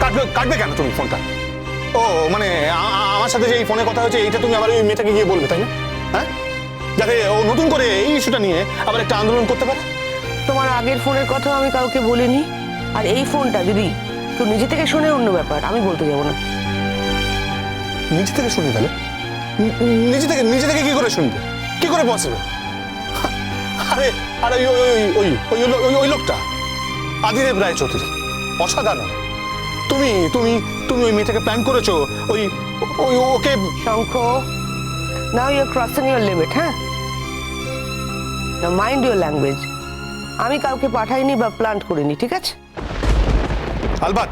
কাটবে কাটবে কেন তুমি ফোনটা? ও মানে আমার সাথে যে এই ফোনে কথা হয়েছে এইটা তুমি আবার ওই মেয়েটাকে গিয়ে বলবে তাই না? হ্যাঁ? যাতে ও নতুন করে এই ইস্যুটা নিয়ে আবার একটা আন্দোলন করতে পারে। তোমার আগের ফোনের কথা আমি কাউকে বলিনি। আর এই ফোনটা যদি তো নিজে থেকে শুনে অন্য ব্যাপার আমি বলতে যাব না। নিজে থেকে শুনি তাহলে? নিজে থেকে নিজে থেকে কি করে শুনবে? কি করে পসিবল আরে আরে ওই ওই ওই ওই ওই ওই ওই লোকটা আদিদেব রায় চৌধুরী অসাধারণ। তুমি তুমি তুমি ওই মেয়েটাকে প্ল্যান করেছ? ওই ওই okay Shankha now your crossing your limit হ্যাঁ? মাইন্ড ইউর ল্যাঙ্গুয়েজ আমি কাউকে পাঠাইনি বা প্লান্ট করিনি ঠিক আছে? আলবাত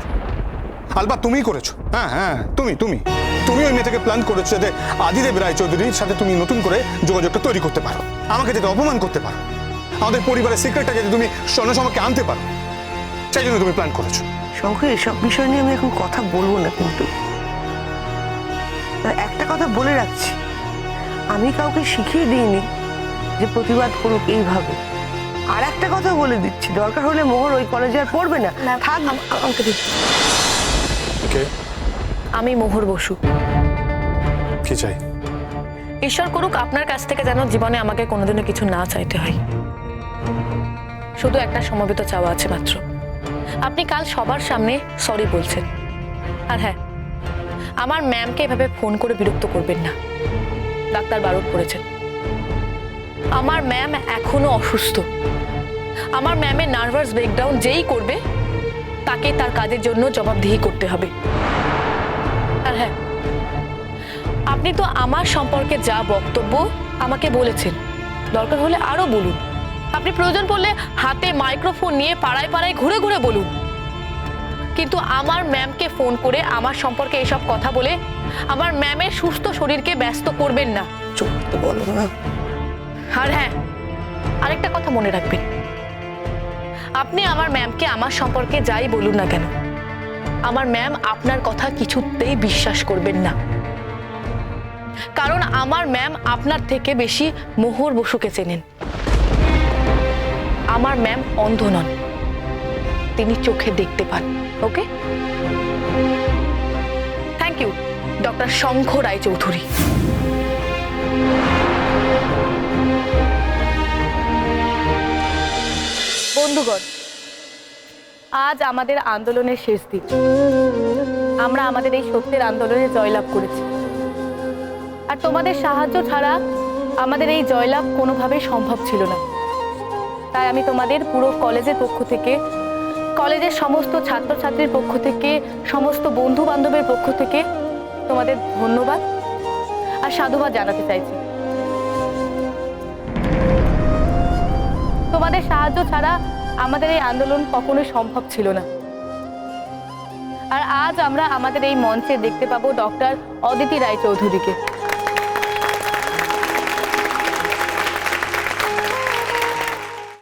আলবাত তুমিই করেছ। হ্যাঁ হ্যাঁ তুমি তুমি। তুমি ওই মেয়েটাকে প্ল্যান করেছ যাতে আদিদেব রায় চৌধুরীর সাথে তুমি নতুন করে যোগাযোগটা তৈরি করতে পারো। আমাকে যাতে অপমান করতে পারো। আমাদের পরিবারের সিক্রেটটা যাতে তুমি স্বর্ণসমাকে আনতে পারো। সেই জন্য তুমি প্ল্যান করেছ। শঙ্খ এসব বিষয় নিয়ে আমি এখন কথা বলব না কিন্তু। একটা কথা বলে রাখছি। আমি কাউকে শিখিয়ে দিইনি যে প্রতিবাদ করুক এইভাবে। আর একটা কথা বলে দিচ্ছি দরকার হলে মোহর ওই কলেজে আর পড়বে না। থাক। আমাকে। আমি মোহর বসু। কি চাই? ঈশ্বর করুক আপনার কাছ থেকে যেন জীবনে আমাকে কোনোদিনও কিছু না চাইতে হয়। শুধু একটা সমবেত চাওয়া আছে মাত্র। আপনি কাল সবার সামনে সরি বলছেন। আর হ্যাঁ আমার ম্যামকে এভাবে ফোন করে বিরক্ত করবেন না। ডাক্তার বারণ করেছেন। আমার ম্যাম এখনও অসুস্থ। আমার ম্যামের নার্ভাস ব্রেকডাউন যেই করবে তাকে তার কাজের জন্য জবাবদিহি করতে হবে। আর হ্যাঁ আপনি তো আমার সম্পর্কে যা বক্তব্য আমাকে বলেছেন, দরকার হলে আরও বলুন। আপনি প্রয়োজন পড়লে হাতে মাইক্রোফোন নিয়ে পাড়ায় পাড়ায় ঘুরে ঘুরে বলুন। কিন্তু আমার ম্যামকে ফোন করে আমার সম্পর্কে এসব কথা বলে আমার ম্যামের সুস্থ শরীরকে ব্যস্ত করবেন না। চুপ করতে বলো না। আর হ্যাঁ আরেকটা কথা মনে রাখবেন। আপনি আমার ম্যামকে আমার সম্পর্কে যাই বলুন না কেন আমার ম্যাম আপনার কথা কিছুতেই বিশ্বাস করবেন না। কারণ আমার ম্যাম আপনার থেকে বেশি মোহর বসুকে চেনেন। আমার ম্যাম অন্ধ নন। তিনি চোখে দেখতে পান, okay? Thank you doctor Shankha Roychowdhury বন্ধুগণ, আজ আমাদের আন্দোলনের শেষ দিন। আমরা আমাদের এই সত্যের আন্দোলনে জয়লাভ করেছি। আর তোমাদের সাহায্য ছাড়া আমাদের এই জয়লাভ কোনোভাবেই সম্ভব ছিল না। তাই আমি তোমাদের পুরো কলেজের পক্ষ থেকে, কলেজের সমস্ত ছাত্রছাত্রীর পক্ষ থেকে, সমস্ত বন্ধু বান্ধবের পক্ষ থেকে তোমাদের ধন্যবাদ আর সাধুবাদ জানাতে চাইছি। তোমাদের সাহায্য ছাড়া আমাদের এই আন্দোলন কখনোই সম্ভব ছিল না। আর আজ আমরা আমাদের এই মঞ্চে দেখতে পাবো ডক্টর অদিতি রায়চৌধুরীকে।